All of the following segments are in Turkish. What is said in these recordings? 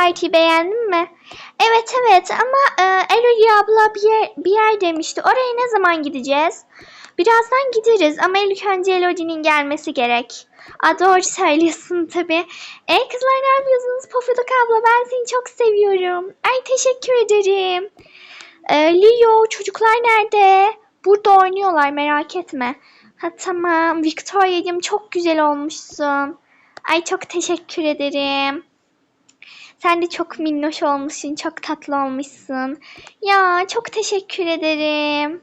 partiyi beğendin mi? Evet evet ama e, Elodie abla bir yer, bir yer demişti. Oraya ne zaman gideceğiz? Birazdan gideriz ama ilk önce Elodie'nin gelmesi gerek. Aa, doğru söylüyorsun tabii. E kızlar ne yapıyorsunuz? Pofuduk abla ben seni çok seviyorum. Ay teşekkür ederim. E, Leo çocuklar nerede? Burada oynuyorlar merak etme. Ha tamam Victoria'cığım çok güzel olmuşsun. Ay çok teşekkür ederim. Sen de çok minnoş olmuşsun, çok tatlı olmuşsun. Ya çok teşekkür ederim.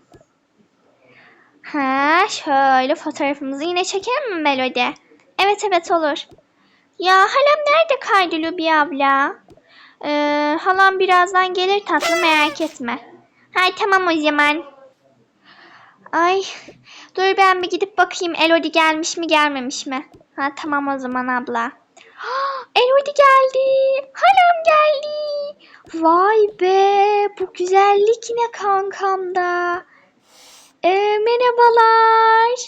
Ha şöyle fotoğrafımızı yine çekelim mi Melody? Evet evet olur. Ya halam nerede kaydı Lubi abla? Ee, halam birazdan gelir tatlı merak etme. Hay tamam o zaman. Ay dur ben bir gidip bakayım Elodie gelmiş mi gelmemiş mi? Ha tamam o zaman abla. Elodie geldi. Halam geldi. Vay be bu güzellik ne kankamda. Ee, merhabalar.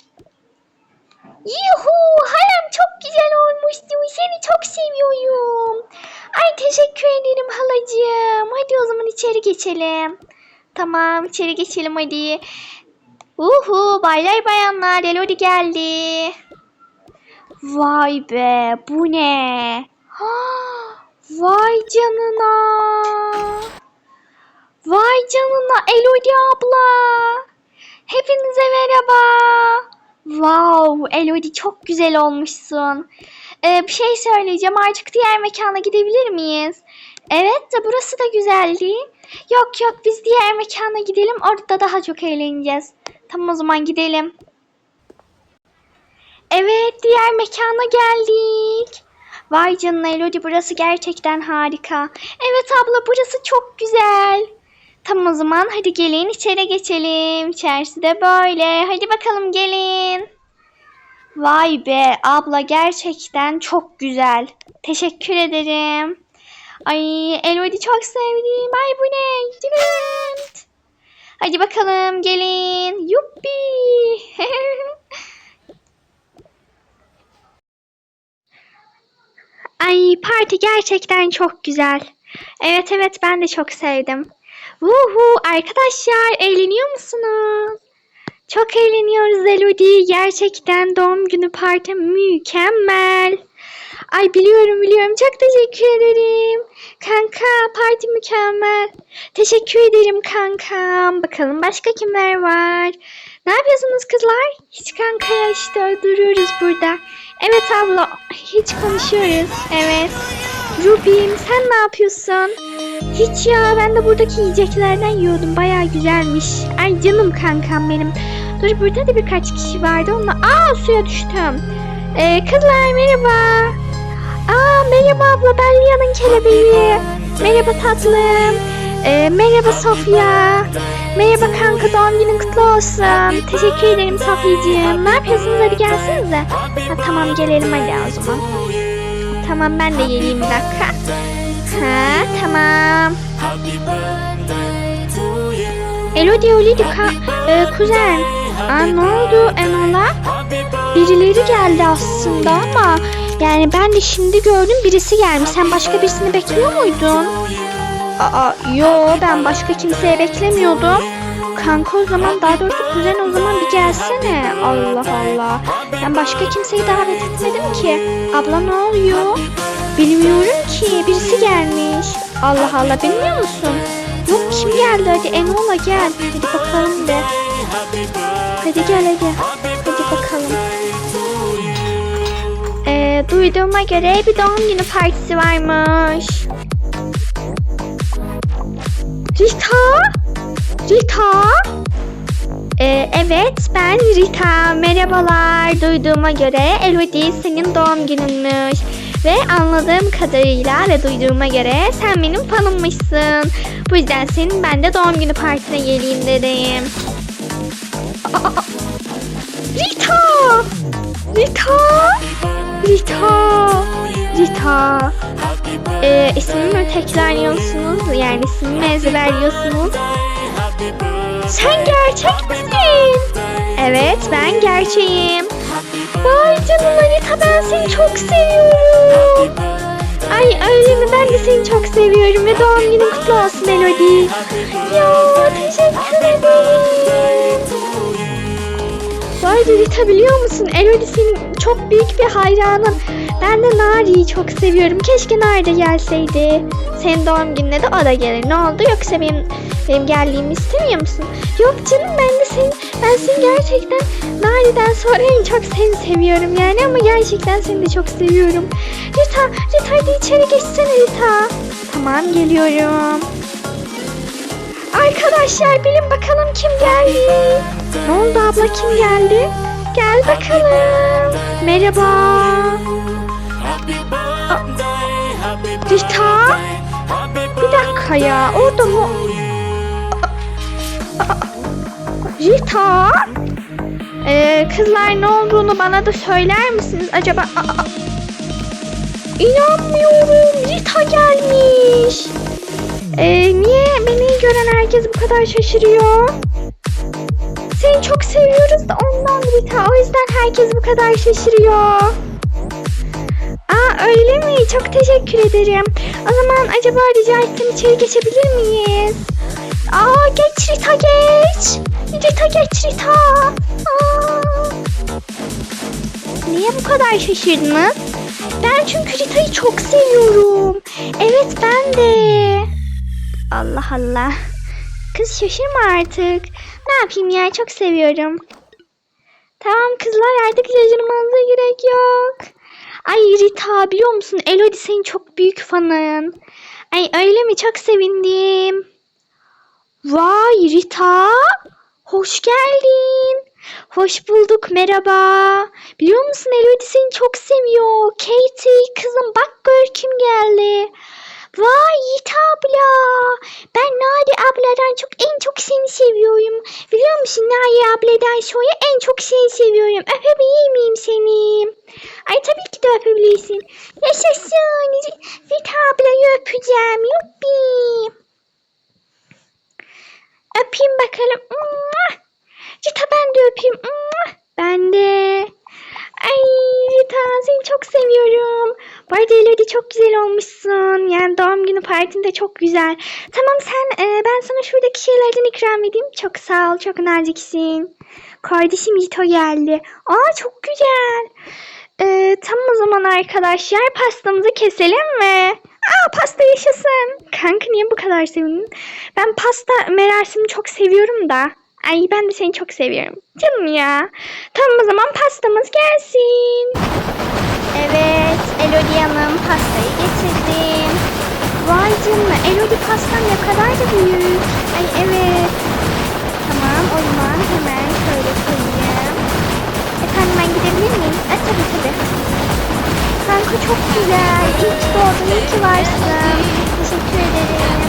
Yuhu halam çok güzel olmuştu. Seni çok seviyorum. Ay teşekkür ederim halacığım. Hadi o zaman içeri geçelim. Tamam içeri geçelim hadi. Uhu baylar bayanlar Elodie geldi. Vay be bu ne? Vay canına. Vay canına Elodie abla. Hepinize merhaba. Wow Elodie çok güzel olmuşsun. Ee, bir şey söyleyeceğim artık diğer mekana gidebilir miyiz? Evet de burası da güzeldi. Yok yok biz diğer mekana gidelim orada daha çok eğleneceğiz. Tamam o zaman gidelim. Evet diğer mekana geldik. Vay canına Elodie burası gerçekten harika. Evet abla burası çok güzel. Tamam o zaman hadi gelin içeri geçelim. İçerisi de böyle. Hadi bakalım gelin. Vay be abla gerçekten çok güzel. Teşekkür ederim. Ay Elodie çok sevdim. Ay bu ne? Cıvınt. Hadi bakalım gelin. Yuppi. Ay parti gerçekten çok güzel. Evet evet ben de çok sevdim. Vuhu arkadaşlar eğleniyor musunuz? Çok eğleniyoruz Elodie. Gerçekten doğum günü parti mükemmel. Ay biliyorum biliyorum. Çok teşekkür ederim. Kanka parti mükemmel. Teşekkür ederim kankam. Bakalım başka kimler var? Ne yapıyorsunuz kızlar? Hiç kankaya işte duruyoruz burada. Evet abla hiç konuşuyoruz. Evet. Rubim sen ne yapıyorsun? Hiç ya ben de buradaki yiyeceklerden yiyordum. Baya güzelmiş. Ay canım kankam benim. Dur burada da birkaç kişi vardı. Onunla... Aa suya düştüm. Ee, kızlar merhaba. Aa merhaba abla ben Lia'nın kelebeği. Merhaba tatlım. Ee, merhaba Sofya. Merhaba kanka doğum günün kutlu olsun. Teşekkür ederim Sofyacığım. Ne yapıyorsunuz hadi gelsenize. Ha, tamam gelelim hadi o zaman. Tamam ben de geleyim bir dakika. Ha tamam. Elodie Olidi ka e, kuzen. Aa, ne oldu Enola? Birileri geldi aslında ama yani ben de şimdi gördüm birisi gelmiş. Sen başka birisini bekliyor muydun? Aa yo ben başka kimseye beklemiyordum. Kanka o zaman daha doğrusu kuzen o zaman bir gelsene. Allah Allah. Ben başka kimseyi davet etmedim ki. Abla ne oluyor? Bilmiyorum ki. Birisi gelmiş. Allah Allah bilmiyor musun? Yok kim geldi hadi Enola gel. Hadi bakalım be. Hadi gel hadi. Hadi bakalım. Ee, duyduğuma göre bir doğum günü partisi varmış. Rita? Rita? Ee, evet ben Rita. Merhabalar. Duyduğuma göre Elodie senin doğum gününmüş. Ve anladığım kadarıyla ve duyduğuma göre sen benim fanımmışsın. Bu yüzden senin ben de doğum günü partisine geleyim dedim. Rita! Rita! Rita! Rita! Ee, ismimi tekrarlıyorsunuz. Yani ismimi ezberliyorsunuz. Sen gerçek misin? Evet ben gerçeğim. Vay canına Rita ben seni çok seviyorum. Ay öyle mi? Ben de seni çok seviyorum ve doğum günün kutlu olsun Elodie. Ya teşekkür ederim. Arada Rita biliyor musun? Elodie senin çok büyük bir hayranın. Ben de Nari'yi çok seviyorum. Keşke Nari de gelseydi. Senin doğum gününe de o da gelir. Ne oldu? Yoksa benim benim geldiğimi istemiyor musun? Yok canım ben de seni ben seni gerçekten Nari'den sonra en çok seni seviyorum yani ama gerçekten seni de çok seviyorum. Rita, Rita hadi içeri geçsene Rita. Tamam geliyorum. Arkadaşlar bilin bakalım kim geldi. Ne oldu abla kim geldi? Gel bakalım. Merhaba. Rita? Bir dakika ya orada mı? Rita? Ee, kızlar ne olduğunu bana da söyler misiniz acaba? Aa, İnanmıyorum Rita gelmiş. Ee, niye beni gören herkes bu kadar şaşırıyor? Seni çok seviyoruz da ondan Rita. O yüzden herkes bu kadar şaşırıyor. Aa öyle mi? Çok teşekkür ederim. O zaman acaba rica etsem içeri geçebilir miyiz? Aa geç Rita geç. Rita geç Rita. Aa. Niye bu kadar şaşırdınız? Ben çünkü Rita'yı çok seviyorum. Evet ben de. Allah Allah. Kız şaşırma artık. Ne yapayım ya çok seviyorum. Tamam kızlar artık şaşırmanıza gerek yok. Ay Rita biliyor musun Elodie senin çok büyük fanın. Ay öyle mi çok sevindim. Vay Rita. Hoş geldin. Hoş bulduk merhaba. Biliyor musun Elodie seni çok seviyor. Katie kızım bak gör kim geldi. Vay Yiğit abla. Ben Nadi abladan çok en çok seni seviyorum. Biliyor musun Nadi abladan sonra en çok seni seviyorum. Öpebilir miyim seni? De öpebilirsin. Yaşasın. Yiğit ablayı öpeceğim. Yuppi. Öpeyim bakalım. Rita ben de öpeyim. Ben de. Ay Rita seni çok seviyorum. Bu arada Elodie çok güzel olmuşsun. Yani doğum günü partin de çok güzel. Tamam sen e, ben sana şuradaki şeylerden ikram edeyim. Çok sağ ol çok naziksin. Kardeşim Rito geldi. Aa çok güzel. E, tamam o zaman arkadaşlar pastamızı keselim mi? Aa pasta yaşasın. Kanka niye bu kadar sevindin? Ben pasta merasimini çok seviyorum da. Ay ben de seni çok seviyorum. Canım ya. Tamam o zaman pastamız gelsin. Evet Elodie Hanım pastayı getirdim. Vay canına Elodie pastan ne kadar da büyük. Ay evet. Güzel. Ki doğdun, iyi ki varsın. Teşekkür ederim.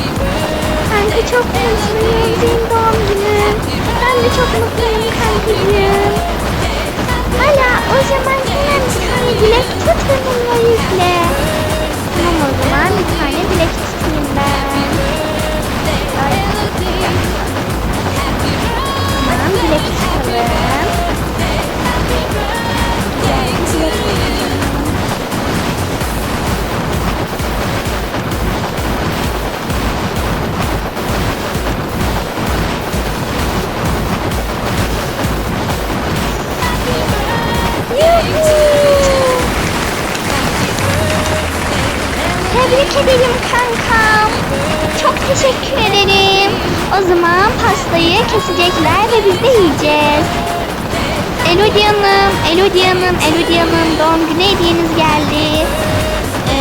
Kanka çok mutluyum. Senin doğum günün. Ben de çok mutluyum kankacığım. Hala o zaman hemen bir tane dilek tut ve üfle. Tamam o zaman bir tane dilek tutayım ben. Ay, teşekkür ederim. O zaman pastayı kesecekler ve biz de yiyeceğiz. Elodie Hanım, Elodie Hanım, Elodie Hanım doğum günü hediyeniz geldi. Ee,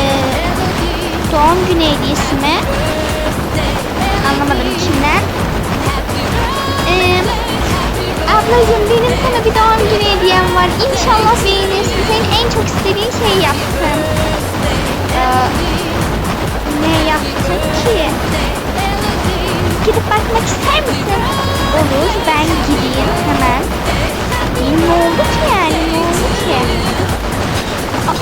doğum günü hediyesi mi? Anlamadım kimden? Ee, ablacığım benim sana bir doğum günü hediyem var. İnşallah beğenirsin. Senin en çok istediğin şeyi yaptım. Ee, Bakmak ister misin? Olur ben gideyim hemen. Ne oldu ki yani ne oldu ki? Aa.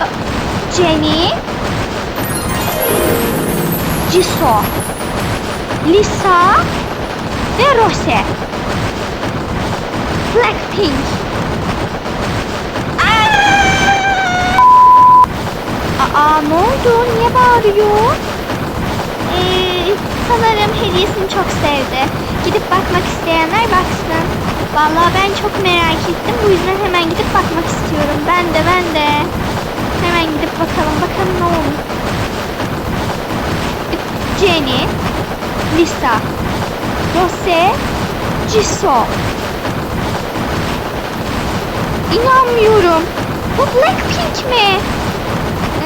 Aa, Jenny Jisoo Lisa ve Rose Blackpink Aa ne oldu? Niye bağırıyor? Ee, sanırım hediyesini çok sevdi. Gidip bakmak isteyenler baksın. Vallahi ben çok merak ettim. Bu yüzden hemen gidip bakmak istiyorum. Ben de ben de. Hemen gidip bakalım. Bakalım ne olmuş. Jenny, Lisa, Rose, Jisoo. İnanmıyorum. Bu Blackpink mi?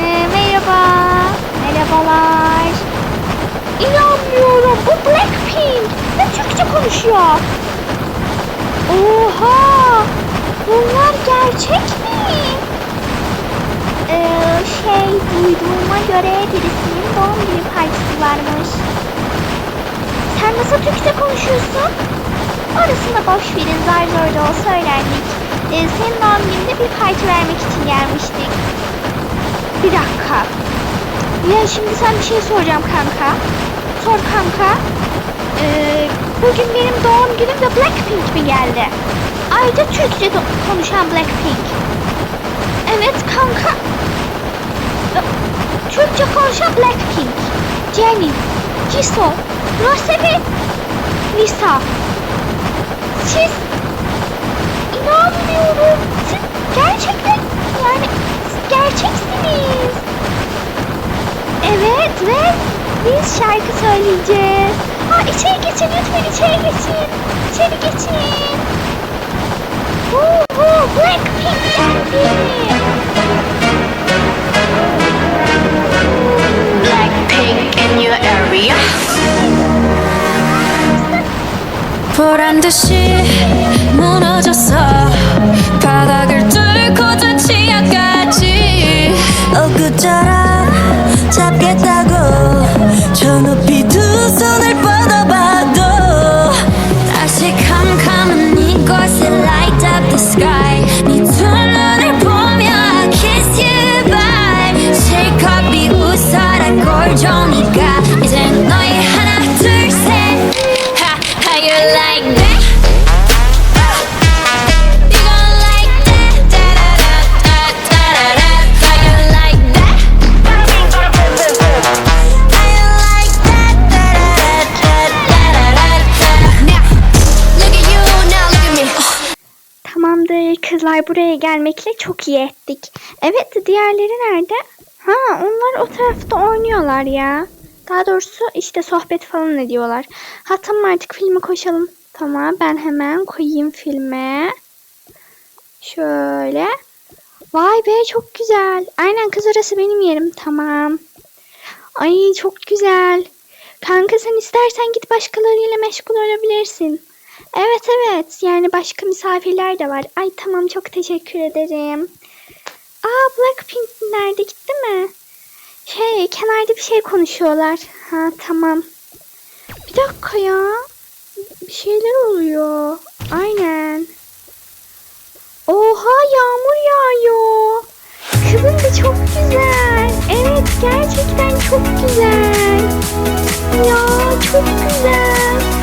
Ee, merhaba. Merhabalar. İnanmıyorum. Bu Blackpink. Ve Türkçe konuşuyor. Oha. Bunlar gerçek mi? Ee, şey duyduğuma göre birisinin doğum günü partisi varmış. Sen nasıl Türkçe konuşuyorsun? Orasını boş verin zar zor da olsa öğrendik. Ee, senin doğum gününde bir parti vermek için gelmiştik. Bir dakika. Ya şimdi sen bir şey soracağım kanka. Sor kanka. Ee, bugün benim doğum günüm ve Blackpink mi geldi? Ayrıca Türkçe konuşan Blackpink. Evet kanka. Türkçe konuşan Blackpink. Jennie, Jisoo, Rose ve Lisa. Siz inanmıyorum. Siz gerçekten yani gerçeksiniz. Evet ve biz şarkı söyleyeceğiz. Ha içeri geçin lütfen içeri geçin. İçeri geçin. Uhu Blackpink geldi. Blackpink in your area. 보란 듯이 무너졌어 바닥을 엊그처럼 잡겠다고 저 높이 Kızlar buraya gelmekle çok iyi ettik. Evet diğerleri nerede? Ha onlar o tarafta oynuyorlar ya. Daha doğrusu işte sohbet falan ediyorlar. Ha tamam artık filme koşalım. Tamam ben hemen koyayım filme. Şöyle. Vay be çok güzel. Aynen kız orası benim yerim. Tamam. Ay çok güzel. Kanka sen istersen git başkalarıyla meşgul olabilirsin. Evet evet yani başka misafirler de var. Ay tamam çok teşekkür ederim. Aa Blackpink nerede gitti mi? Şey kenarda bir şey konuşuyorlar. Ha tamam. Bir dakika ya. Bir şeyler oluyor. Aynen. Oha yağmur yağıyor. Kızım da çok güzel. Evet gerçekten çok güzel. Ya çok güzel.